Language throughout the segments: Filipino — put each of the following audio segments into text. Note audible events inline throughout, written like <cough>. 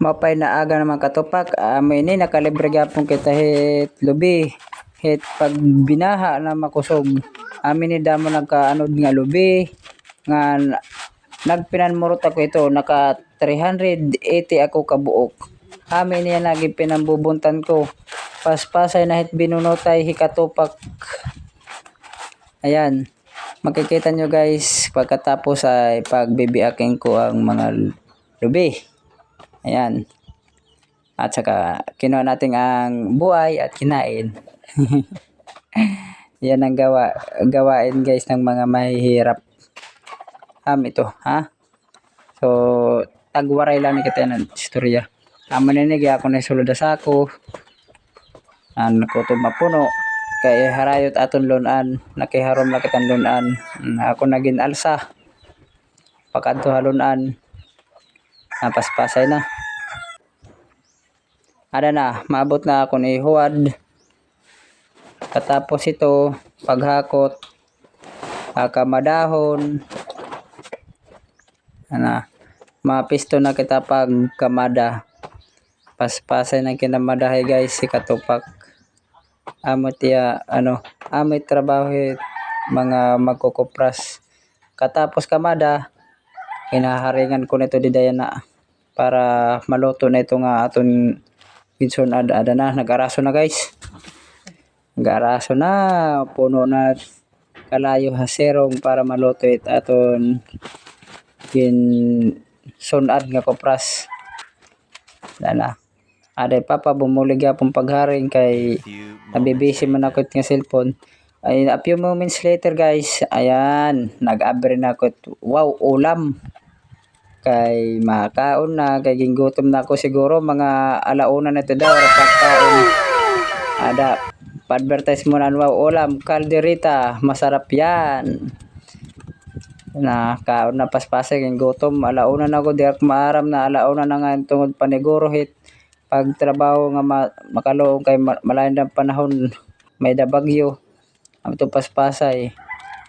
Mapay na aga naman katupak. Amo ini nakalibre gyapon kita hit lubi. Hit pag binaha na makusog. Amin ni damo nagkaanod nga lubi. Nga na- nagpinanmurot ako ito. Naka 380 ako kabuok. Amin niya lagi pinambubuntan ko. Paspasay na hit binunotay hikatupak. Ayan. Makikita nyo guys, pagkatapos ay pagbibiakin ko ang mga lubi. Ayan. At saka, kinuha natin ang buhay at kinain. <laughs> Yan ang gawa, gawain guys ng mga mahihirap. Am ito, ha? So, tagwaray lang ni kita ng istorya. Amo ninig ako na sulod sa ako. Ano ko to mapuno. Kay harayot aton lunan. Nakiharom na kitang lunan. Ako naging alsa. Pagkanto halunan. Napaspasay na. Ada na, maabot na ako ni Huwad. Katapos ito, paghakot, akamadahon, ana, mapisto na kita pag kamada. Paspasay na kinamadahay guys, si Katupak. Amo tiya, ano, amo trabaho hit, mga magkukupras. Katapos kamada, hinaharingan ko nito di daya na para maluto na ito nga aton Gidson ada ada na nag-araso na guys. Nag-araso na puno na kalayo haserong para maluto it aton kin sunad nga kopras. Dala. Ada papa bumulig yapon pagharing kay nabibisi man ako nga cellphone. Ay, a few moments later guys, ayan, nag-abre na ako. Wow, ulam kay makaon na kay ginggutom na ako siguro mga alauna na ito daw pagkaon. Ada pa-advertise mo na wow ulam kalderita masarap yan. Na kaon na paspasa kay gutom alauna na ako di ako maaram na alauna na nga tungod paniguro hit. Pag trabaho nga ma makaloong kay ma- malayo ng panahon may dabagyo. Ang ito paspasay.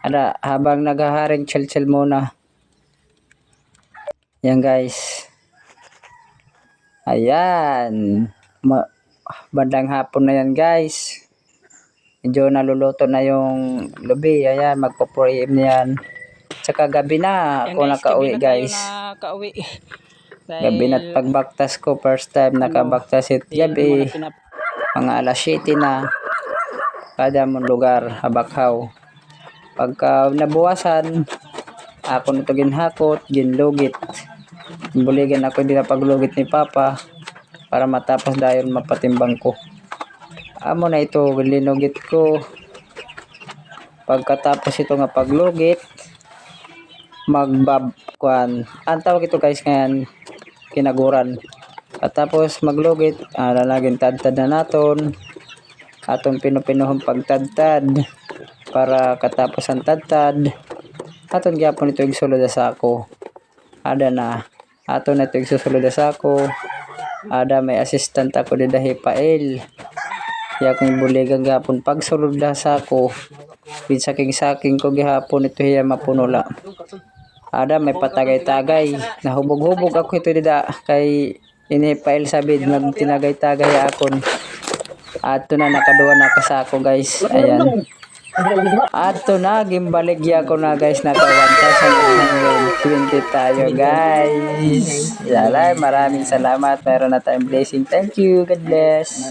Ada habang naghaharing chill-chill muna yan guys. Ayan. Ma bandang hapon na yan guys. Medyo naluluto na yung lubi. Ayan, magpo 4 am na yan. Tsaka gabi na ako nakauwi guys. Nakauwi. <laughs> Gabi na pagbaktas ko. First time nakabaktas it gabi. Mga alas 7 na. Kada mong lugar, habakhaw. Pagka nabuwasan, ako nito ginhakot, ginlugit. Buligan ako din paglugit ni Papa para matapos dahil mapatimbang ko. Amo na ito, linugit ko. Pagkatapos ito nga paglugit, magbab kuan. Ang tawag ito guys ngayon, kinaguran. Katapos maglugit, ah, lalagyan tadtad na naton. Atong pinupinuhong pagtadtad para katapos ang tadtad. Aton gyapon ito igsulod sa ako. Ada na. Ato na ito igsusulod sa ako. Ada may assistant ako di dahi pael. Ya kung buligan gapon pagsulod sa ako. Pinsaking saking ko gihapon ito hiya mapunula. Ada may patagay-tagay. Nahubog-hubog ako ito dida kay ini pael sabid nag tinagay-tagay akon. Ato na nakaduwa na ka sa ako guys. Ayan. Ato na, gimbaligya ko na guys, naka 1,120 tayo guys. Yalay, maraming salamat. Meron na tayong blessing. Thank you. God bless.